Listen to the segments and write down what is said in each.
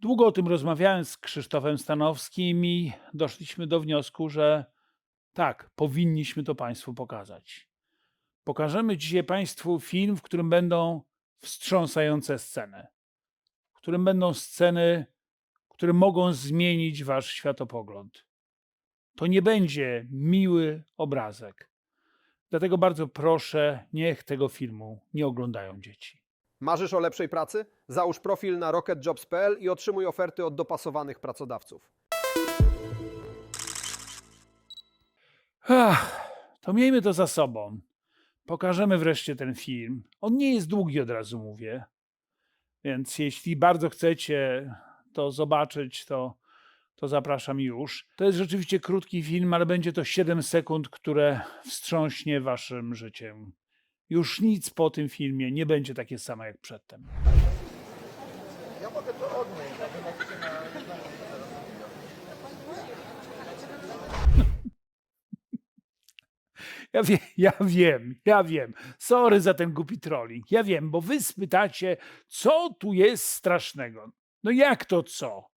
Długo o tym rozmawiałem z Krzysztofem Stanowskim i doszliśmy do wniosku, że tak, powinniśmy to Państwu pokazać. Pokażemy dzisiaj Państwu film, w którym będą wstrząsające sceny, w którym będą sceny, które mogą zmienić Wasz światopogląd. To nie będzie miły obrazek. Dlatego bardzo proszę, niech tego filmu nie oglądają dzieci. Marzysz o lepszej pracy? Załóż profil na rocketjobs.pl i otrzymuj oferty od dopasowanych pracodawców. Ach, to miejmy to za sobą. Pokażemy wreszcie ten film. On nie jest długi, od razu mówię. Więc jeśli bardzo chcecie to zobaczyć, to, to zapraszam już. To jest rzeczywiście krótki film, ale będzie to 7 sekund, które wstrząśnie waszym życiem. Już nic po tym filmie nie będzie takie samo jak przedtem. Ja, wie, ja wiem, ja wiem. Sorry za ten głupi trolling. Ja wiem, bo wy spytacie, co tu jest strasznego. No jak to co?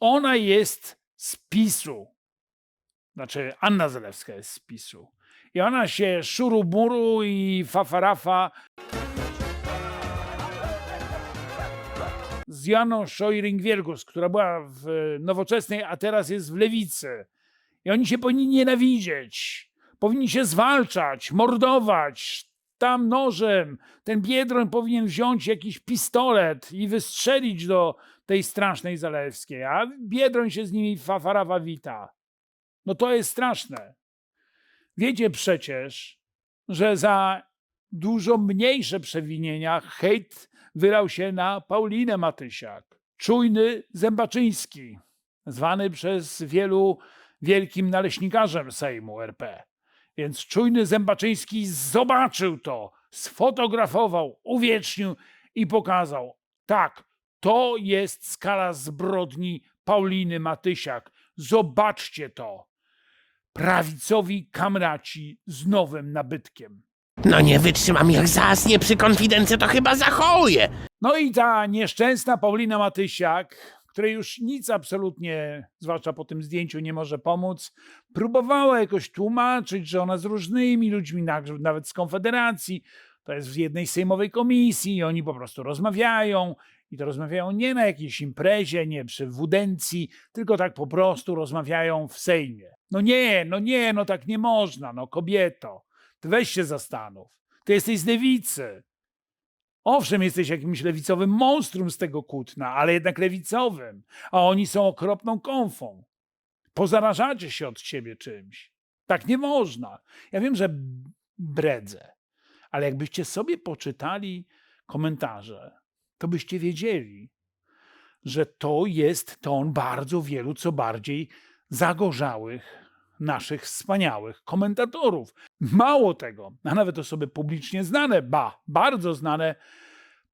Ona jest z PiSu. Znaczy, Anna Zalewska jest z PiSu. I ona się szuruburu i fafarafa z Janą Szojring-Wielgus, która była w Nowoczesnej, a teraz jest w Lewicy. I oni się powinni nienawidzieć. Powinni się zwalczać, mordować, tam nożem. Ten Biedroń powinien wziąć jakiś pistolet i wystrzelić do tej strasznej Zalewskiej, a Biedroń się z nimi fafarawa wita. No to jest straszne. Wiecie przecież, że za dużo mniejsze przewinienia hejt wylał się na Paulinę Matysiak. Czujny Zębaczyński, zwany przez wielu wielkim naleśnikarzem Sejmu RP. Więc czujny Zębaczyński zobaczył to, sfotografował, uwiecznił i pokazał. Tak, to jest skala zbrodni Pauliny Matysiak. Zobaczcie to. Prawicowi kamraci z nowym nabytkiem. No nie wytrzymam, jak zasnie przy konfidencji, to chyba zachołuję. No i ta nieszczęsna Paulina Matysiak, której już nic absolutnie, zwłaszcza po tym zdjęciu, nie może pomóc, próbowała jakoś tłumaczyć, że ona z różnymi ludźmi, na- nawet z Konfederacji, to jest w jednej sejmowej komisji i oni po prostu rozmawiają i to rozmawiają nie na jakiejś imprezie, nie przy wudencji, tylko tak po prostu rozmawiają w Sejmie. No nie, no nie, no tak nie można, no kobieto, ty weź się zastanów, ty jesteś z lewicy. Owszem, jesteś jakimś lewicowym monstrum z tego kutna, ale jednak lewicowym, a oni są okropną konfą. Pozarażacie się od siebie czymś. Tak nie można. Ja wiem, że bredzę, ale jakbyście sobie poczytali komentarze, to byście wiedzieli, że to jest ton bardzo wielu co bardziej zagorzałych naszych wspaniałych komentatorów. Mało tego, a nawet osoby publicznie znane, ba, bardzo znane,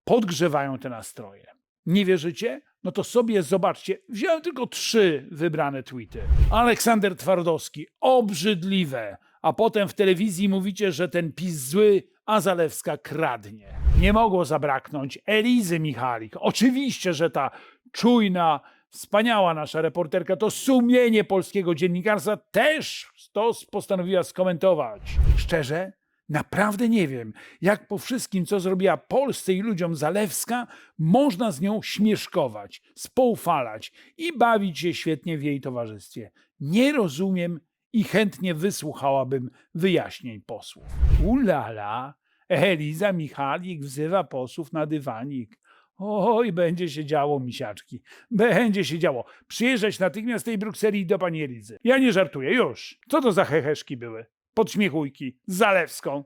podgrzewają te nastroje. Nie wierzycie? No to sobie zobaczcie. Wziąłem tylko trzy wybrane tweety. Aleksander Twardowski, obrzydliwe. A potem w telewizji mówicie, że ten PiS zły, a Zalewska kradnie. Nie mogło zabraknąć Elizy Michalik. Oczywiście, że ta czujna, wspaniała nasza reporterka, to sumienie polskiego dziennikarstwa też to postanowiła skomentować. Szczerze, naprawdę nie wiem, jak po wszystkim, co zrobiła Polsce i ludziom Zalewska, można z nią śmieszkować, spoufalać i bawić się świetnie w jej towarzystwie. Nie rozumiem i chętnie wysłuchałabym wyjaśnień posłów. Ulala, Eliza Michalik wzywa posłów na dywanik. Oj, będzie się działo, misiaczki. Będzie się działo. Przyjeżdżać natychmiast z tej Brukseli do pani Elizy. Ja nie żartuję, już. Co to za heheszki były? Podśmiechujki z Zalewską.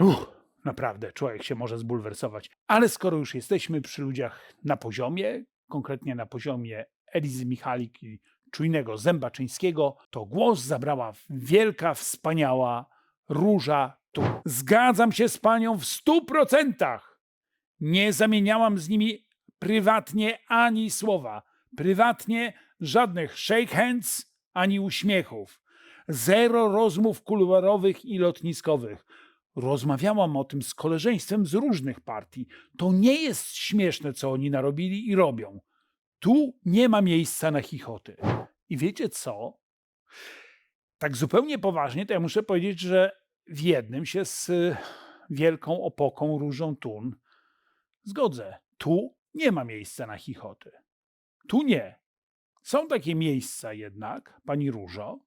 Uff, naprawdę, człowiek się może zbulwersować. Ale skoro już jesteśmy przy ludziach na poziomie, konkretnie na poziomie Elizy Michalik i czujnego Zębaczyńskiego, to głos zabrała wielka, wspaniała Róża Tu. Zgadzam się z panią w stu procentach. Nie zamieniałam z nimi prywatnie ani słowa. Prywatnie żadnych shake hands ani uśmiechów. Zero rozmów kuluarowych i lotniskowych. Rozmawiałam o tym z koleżeństwem z różnych partii. To nie jest śmieszne, co oni narobili i robią. Tu nie ma miejsca na chichoty. I wiecie co? Tak zupełnie poważnie, to ja muszę powiedzieć, że w jednym się z y, wielką opoką Różą Tun zgodzę. Tu nie ma miejsca na chichoty. Tu nie. Są takie miejsca jednak, pani Różo,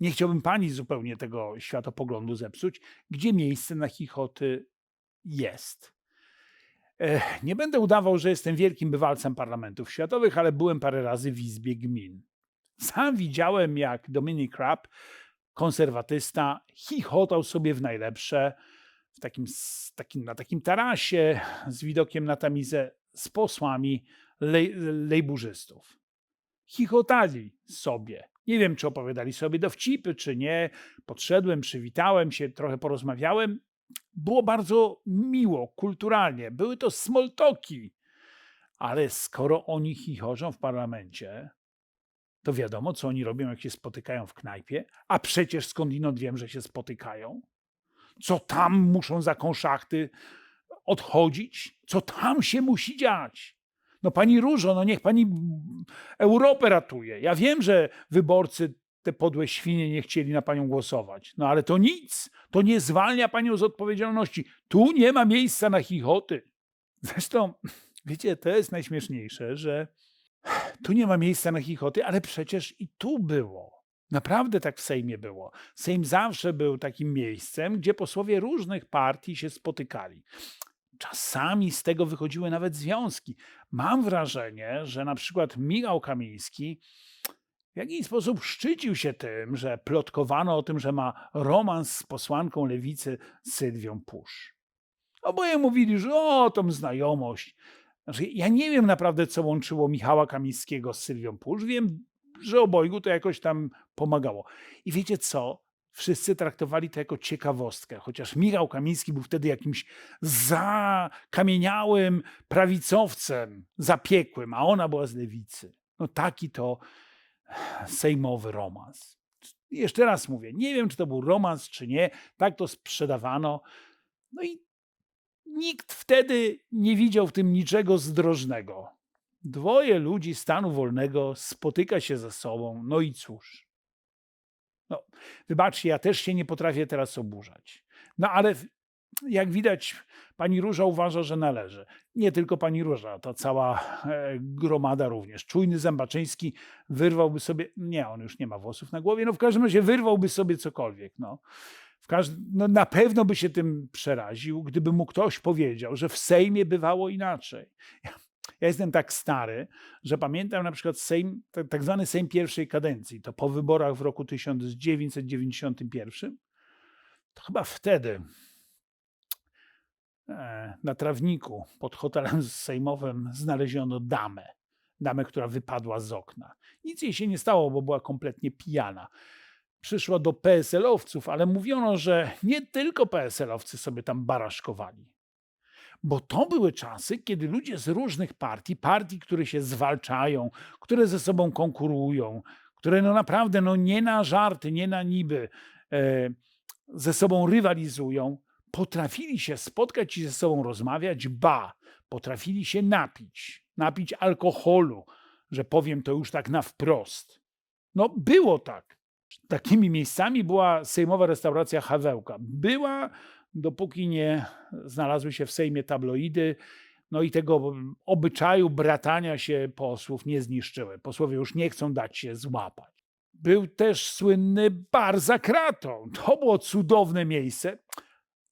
nie chciałbym pani zupełnie tego światopoglądu zepsuć, gdzie miejsce na chichoty jest. Nie będę udawał, że jestem wielkim bywalcem parlamentów światowych, ale byłem parę razy w Izbie Gmin. Sam widziałem, jak Dominic Raab, konserwatysta, chichotał sobie w najlepsze w takim, takim, na takim tarasie z widokiem na tamizę z posłami lej, lejburzystów. Chichotali sobie. Nie wiem, czy opowiadali sobie dowcipy, czy nie. Podszedłem, przywitałem się, trochę porozmawiałem. Było bardzo miło, kulturalnie. Były to smoltoki. Ale skoro oni chichorzą w parlamencie, to wiadomo, co oni robią, jak się spotykają w knajpie. A przecież skądinąd wiem, że się spotykają. Co tam muszą za konszachty odchodzić? Co tam się musi dziać? No pani Różo, no niech pani Europę ratuje. Ja wiem, że wyborcy, te podłe świnie, nie chcieli na panią głosować. No ale to nic. To nie zwalnia panią z odpowiedzialności. Tu nie ma miejsca na chichoty. Zresztą, wiecie, to jest najśmieszniejsze, że tu nie ma miejsca na chichoty, ale przecież i tu było. Naprawdę tak w Sejmie było. Sejm zawsze był takim miejscem, gdzie posłowie różnych partii się spotykali. Czasami z tego wychodziły nawet związki. Mam wrażenie, że na przykład Michał Kamiński w jakiś sposób szczycił się tym, że plotkowano o tym, że ma romans z posłanką lewicy Sylwią Pusz. Oboje mówili, że o, tą znajomość. Znaczy, ja nie wiem naprawdę, co łączyło Michała Kamińskiego z Sylwią Pusz. Wiem, że obojgu to jakoś tam pomagało. I wiecie co? Wszyscy traktowali to jako ciekawostkę, chociaż Michał Kamiński był wtedy jakimś zakamieniałym prawicowcem, zapiekłym, a ona była z lewicy. No taki to sejmowy romans. Jeszcze raz mówię, nie wiem, czy to był romans, czy nie, tak to sprzedawano. No i nikt wtedy nie widział w tym niczego zdrożnego. Dwoje ludzi stanu wolnego spotyka się ze sobą, no i cóż. No, wybaczcie, ja też się nie potrafię teraz oburzać. No ale jak widać, pani Róża uważa, że należy. Nie tylko pani Róża, to cała e, gromada również. Czujny Zębaczyński wyrwałby sobie, nie, on już nie ma włosów na głowie, no w każdym razie wyrwałby sobie cokolwiek. No. W każd- no, na pewno by się tym przeraził, gdyby mu ktoś powiedział, że w Sejmie bywało inaczej. Ja, ja jestem tak stary, że pamiętam na przykład Sejm, tak, zwany Sejm pierwszej kadencji, to po wyborach w roku 1991, to chyba wtedy e, na trawniku pod hotelem sejmowym znaleziono damę. Damę, która wypadła z okna. Nic jej się nie stało, bo była kompletnie pijana. Przyszła do PSL-owców, ale mówiono, że nie tylko PSL-owcy sobie tam baraszkowali. Bo to były czasy, kiedy ludzie z różnych partii, partii, które się zwalczają, które ze sobą konkurują, które no naprawdę no nie na żarty, nie na niby e, ze sobą rywalizują, potrafili się spotkać i ze sobą rozmawiać, ba, potrafili się napić, napić alkoholu, że powiem to już tak na wprost. No było tak. Takimi miejscami była sejmowa restauracja Hawełka. Była, dopóki nie znalazły się w Sejmie tabloidy, no i tego obyczaju bratania się posłów nie zniszczyły. Posłowie już nie chcą dać się złapać. Był też słynny bar za kratą. To było cudowne miejsce.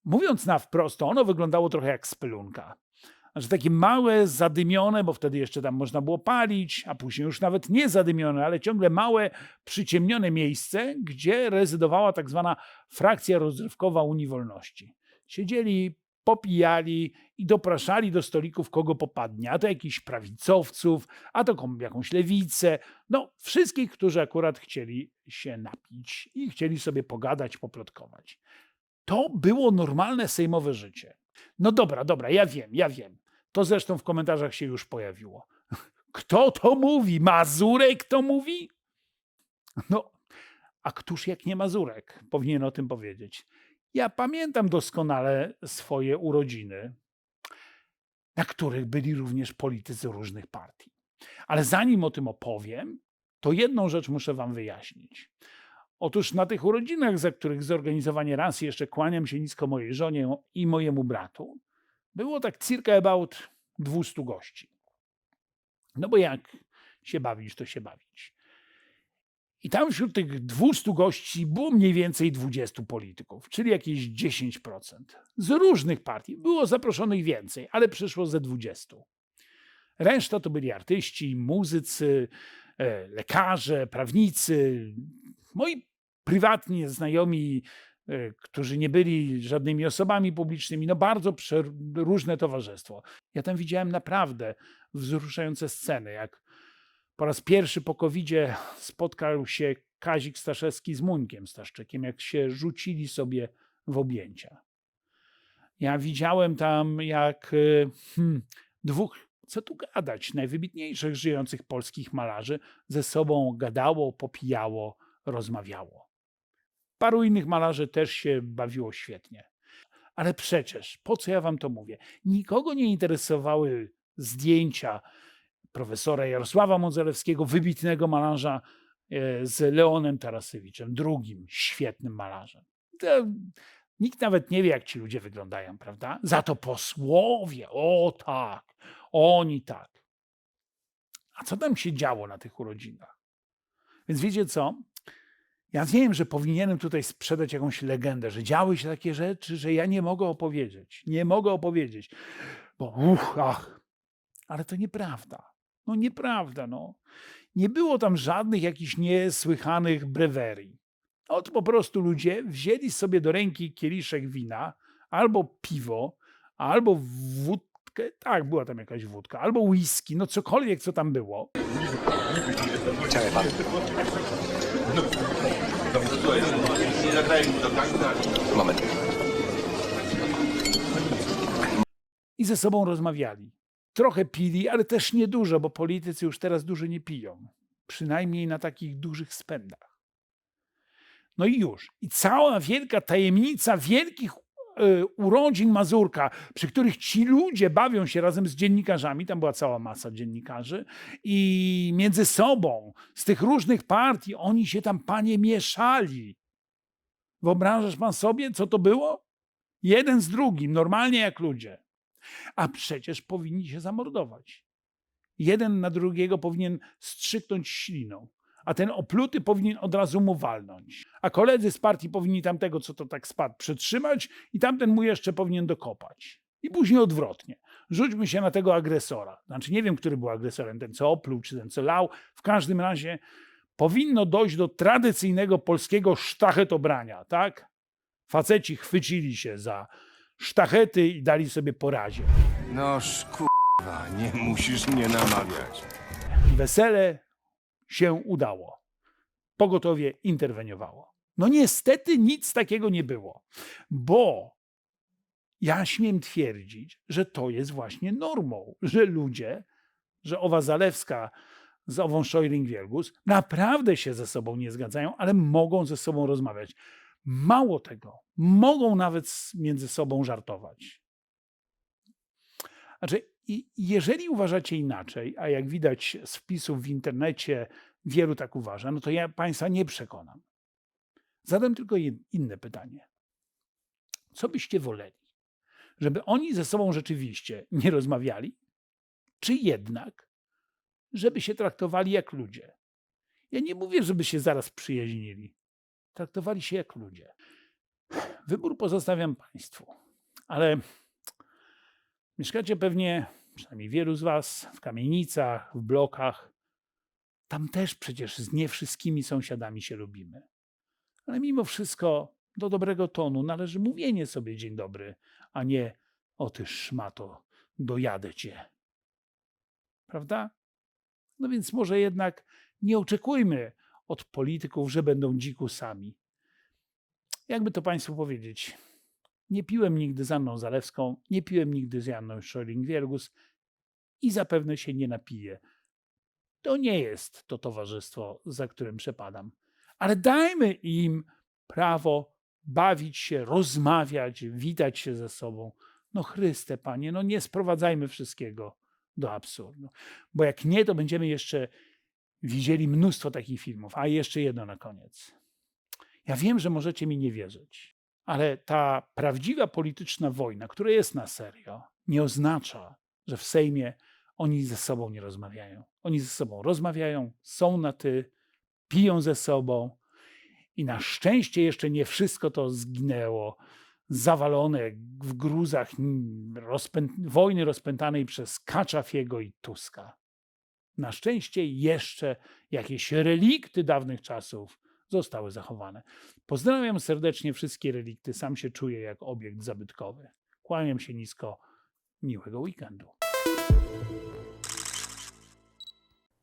Mówiąc na wprost, ono wyglądało trochę jak spelunka. Znaczy takie małe, zadymione, bo wtedy jeszcze tam można było palić, a później już nawet nie zadymione, ale ciągle małe, przyciemnione miejsce, gdzie rezydowała tak zwana frakcja rozrywkowa Unii Wolności. Siedzieli, popijali i dopraszali do stolików kogo popadnie, a to jakichś prawicowców, a to jakąś lewicę, no wszystkich, którzy akurat chcieli się napić i chcieli sobie pogadać, poplotkować. To było normalne sejmowe życie. No dobra, dobra, ja wiem, ja wiem. To zresztą w komentarzach się już pojawiło. Kto to mówi? Mazurek to mówi? No, a któż jak nie Mazurek powinien o tym powiedzieć? Ja pamiętam doskonale swoje urodziny, na których byli również politycy różnych partii. Ale zanim o tym opowiem, to jedną rzecz muszę Wam wyjaśnić. Otóż na tych urodzinach, za których zorganizowanie raz jeszcze kłaniam się nisko mojej żonie i mojemu bratu, było tak circa about 200 gości. No bo jak się bawić, to się bawić. I tam wśród tych 200 gości było mniej więcej 20 polityków, czyli jakieś 10%. Z różnych partii. Było zaproszonych więcej, ale przyszło ze 20. Reszta to byli artyści, muzycy, e, lekarze, prawnicy, moi prywatnie znajomi, którzy nie byli żadnymi osobami publicznymi, no bardzo różne towarzystwo. Ja tam widziałem naprawdę wzruszające sceny, jak po raz pierwszy po covidzie spotkał się Kazik Staszewski z Muńkiem Staszczykiem, jak się rzucili sobie w objęcia. Ja widziałem tam, jak e, hmm, dwóch, co tu gadać, najwybitniejszych żyjących polskich malarzy ze sobą gadało, popijało, rozmawiało. Paru innych malarzy też się bawiło świetnie. Ale przecież, po co ja wam to mówię? Nikogo nie interesowały zdjęcia profesora Jarosława Modzelewskiego, wybitnego malarza e, z Leonem Tarasewiczem, drugim świetnym malarzem. To nikt nawet nie wie, jak ci ludzie wyglądają, prawda? Za to posłowie, o tak, oni tak. A co tam się działo na tych urodzinach? Więc wiecie co? Ja wiem, że powinienem tutaj sprzedać jakąś legendę, że działy się takie rzeczy, że ja nie mogę opowiedzieć. Nie mogę opowiedzieć, bo uch, ach, ale to nieprawda. No nieprawda, no. Nie było tam żadnych jakichś niesłychanych brewerii. Ot po prostu ludzie wzięli sobie do ręki kieliszek wina, albo piwo, albo wódkę, tak, była tam jakaś wódka, albo whisky, no cokolwiek, co tam było. Moment. I ze sobą rozmawiali. Trochę pili, ale też nie dużo, bo politycy już teraz dużo nie piją. Przynajmniej na takich dużych spędach. No i już. I cała wielka tajemnica wielkich urodzin Mazurka, przy których ci ludzie bawią się razem z dziennikarzami, tam była cała masa dziennikarzy, i między sobą, z tych różnych partii, oni się tam, panie, mieszali. Wyobrażasz pan sobie, co to było? Jeden z drugim, normalnie jak ludzie. A przecież powinni się zamordować. Jeden na drugiego powinien strzyknąć śliną, a ten opluty powinien od razu mu walnąć. A koledzy z partii powinni tamtego, co to tak spadł, przytrzymać i tamten mu jeszcze powinien dokopać. I później odwrotnie. Rzućmy się na tego agresora. Znaczy nie wiem, który był agresorem, ten co opluł, czy ten co lał. W każdym razie powinno dojść do tradycyjnego polskiego sztachetobrania, tak? Faceci chwycili się za sztachety i dali sobie porazie. No kurwa, nie musisz mnie namawiać. Wesele się udało. Pogotowie interweniowało. No niestety nic takiego nie było, bo ja śmiem twierdzić, że to jest właśnie normą, że ludzie, że owa Zalewska z ową Szojring-Wielgus naprawdę się ze sobą nie zgadzają, ale mogą ze sobą rozmawiać. Mało tego, mogą nawet między sobą żartować. Znaczy, jeżeli uważacie inaczej, a jak widać z wpisów w internecie wielu tak uważa, no to ja Państwa nie przekonam. Zadam tylko inne pytanie. Co byście woleli? Żeby oni ze sobą rzeczywiście nie rozmawiali? Czy jednak, żeby się traktowali jak ludzie? Ja nie mówię, żeby się zaraz przyjaźnili. Traktowali się jak ludzie. Wybór pozostawiam Państwu, ale mieszkacie pewnie, przynajmniej wielu z Was, w kamienicach, w blokach. Tam też przecież z nie wszystkimi sąsiadami się lubimy. Ale mimo wszystko do dobrego tonu należy mówienie sobie dzień dobry, a nie o ty szmato, dojadę cię. Prawda? No więc może jednak nie oczekujmy od polityków, że będą dzikusami. Jakby to Państwu powiedzieć, nie piłem nigdy z Anną Zalewską, nie piłem nigdy z Janną Scheuring-Wielgus i zapewne się nie napiję. To nie jest to towarzystwo, za którym przepadam. Ale dajmy im prawo bawić się, rozmawiać, witać się ze sobą. No Chryste, Panie, no nie sprowadzajmy wszystkiego do absurdu. Bo jak nie, to będziemy jeszcze widzieli mnóstwo takich filmów. A jeszcze jedno na koniec. Ja wiem, że możecie mi nie wierzyć, ale ta prawdziwa polityczna wojna, która jest na serio, nie oznacza, że w Sejmie oni ze sobą nie rozmawiają. Oni ze sobą rozmawiają, są na ty, piją ze sobą i na szczęście jeszcze nie wszystko to zginęło, zawalone w gruzach wojny rozpętanej przez Kaczafiego i Tuska. Na szczęście jeszcze jakieś relikty dawnych czasów zostały zachowane. Pozdrawiam serdecznie wszystkie relikty, sam się czuję jak obiekt zabytkowy. Kłaniam się nisko, miłego weekendu.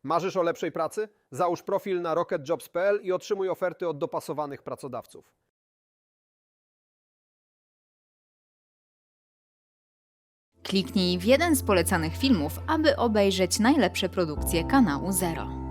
Marzysz o lepszej pracy? Załóż profil na rocketjobs.pl i otrzymuj oferty od dopasowanych pracodawców. Kliknij w jeden z polecanych filmów, aby obejrzeć najlepsze produkcje kanału Zero.